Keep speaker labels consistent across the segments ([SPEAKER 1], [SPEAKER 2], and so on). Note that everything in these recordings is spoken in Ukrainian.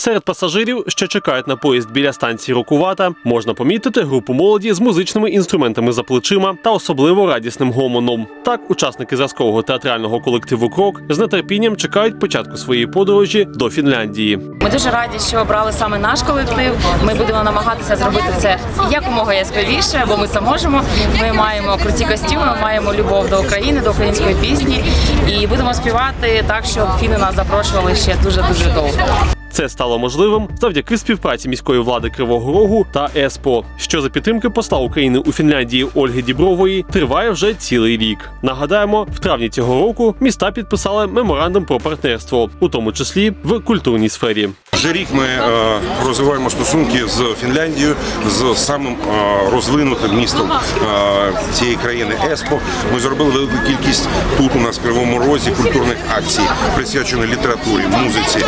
[SPEAKER 1] Серед пасажирів, що чекають на поїзд біля станції Рокувата, можна помітити групу молоді з музичними інструментами за плечима та особливо радісним гомоном. Так, учасники зразкового театрального колективу Крок з нетерпінням чекають початку своєї подорожі до Фінляндії.
[SPEAKER 2] Ми дуже раді, що обрали саме наш колектив. Ми будемо намагатися зробити це якомога яскравіше, бо ми це можемо. Ми маємо круті костюми, ми маємо любов до України, до української пісні, і будемо співати так, щоб фіни нас запрошували ще дуже дуже довго.
[SPEAKER 1] Це стало можливим завдяки співпраці міської влади Кривого Рогу та ЕСПО, що за підтримки посла України у Фінляндії Ольги Дібрової триває вже цілий рік. Нагадаємо, в травні цього року міста підписали меморандум про партнерство, у тому числі в культурній сфері.
[SPEAKER 3] Вже рік ми е, розвиваємо стосунки з Фінляндією, з самим е, розвинутим містом е, цієї країни Еспо. Ми зробили велику кількість тут у нас в Кривому Розі культурних акцій, присвячених літературі, музиці,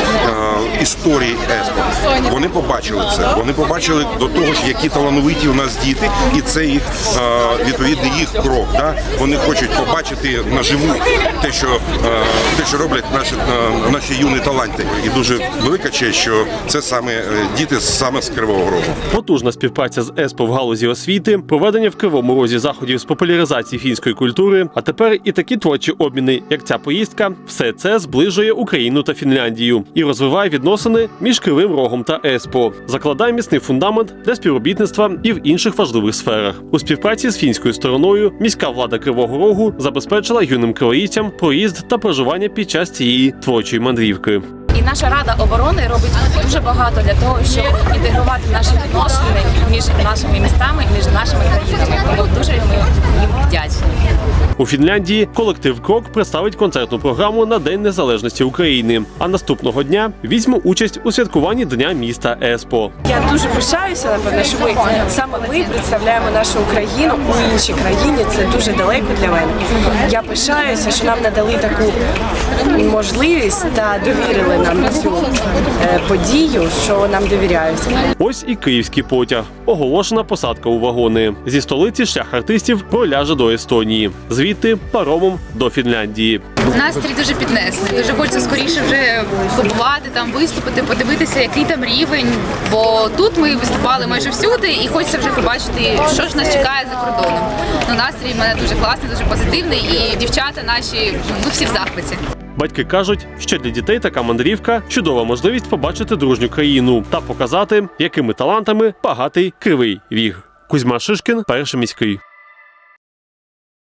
[SPEAKER 3] історії Еспо. Вони побачили це. Вони побачили до того, які талановиті у нас діти, і це їх е, відповідно їх крок. Да? Вони хочуть побачити наживу те, що е, те, що роблять наші е, наші юні таланти. І дуже велика честь, що це саме е, діти саме з Кривого Рогу.
[SPEAKER 1] Потужна співпраця з ЕСПО в галузі освіти, проведення в Кривому Розі заходів з популяризації фінської культури, а тепер і такі творчі обміни, як ця поїздка, все це зближує Україну та Фінляндію і розвиває відносини між Кривим Рогом та ЕСПО, закладає міцний фундамент для співробітництва і в інших важливих сферах. У співпраці з фінською стороною міська влада Кривого Рогу забезпечила юним кривоїцям проїзд та проживання під час цієї творчої мандрівки.
[SPEAKER 2] І наша рада оборони робить дуже багато для того, щоб інтегрувати наші відносини між нашими містами між нашими країнами. Тому дуже ми їм вдячні.
[SPEAKER 1] У Фінляндії колектив Крок представить концертну програму на День Незалежності України. А наступного дня візьме участь у святкуванні Дня міста Еспо.
[SPEAKER 4] Я дуже пишаюся, напевно, що ми саме ми представляємо нашу Україну у іншій країні. Це дуже далеко для мене. Я пишаюся, що нам надали таку можливість та довірили нам цю е, подію, що нам довіряють.
[SPEAKER 1] Ось і київський потяг. Оголошена посадка у вагони. Зі столиці шлях артистів проляже до Естонії, звідти паромом до Фінляндії.
[SPEAKER 5] Настрій дуже піднесений. Дуже хочеться скоріше вже побувати там, виступити, подивитися, який там рівень. Бо тут ми виступали майже всюди, і хочеться вже побачити, що ж нас чекає за кордоном. Ну настрій в мене дуже класний, дуже позитивний, і дівчата наші, ми всі в захваті.
[SPEAKER 1] Батьки кажуть, що для дітей така мандрівка чудова можливість побачити дружню країну та показати, якими талантами багатий кривий ріг. Кузьма Шишкін, перший міський.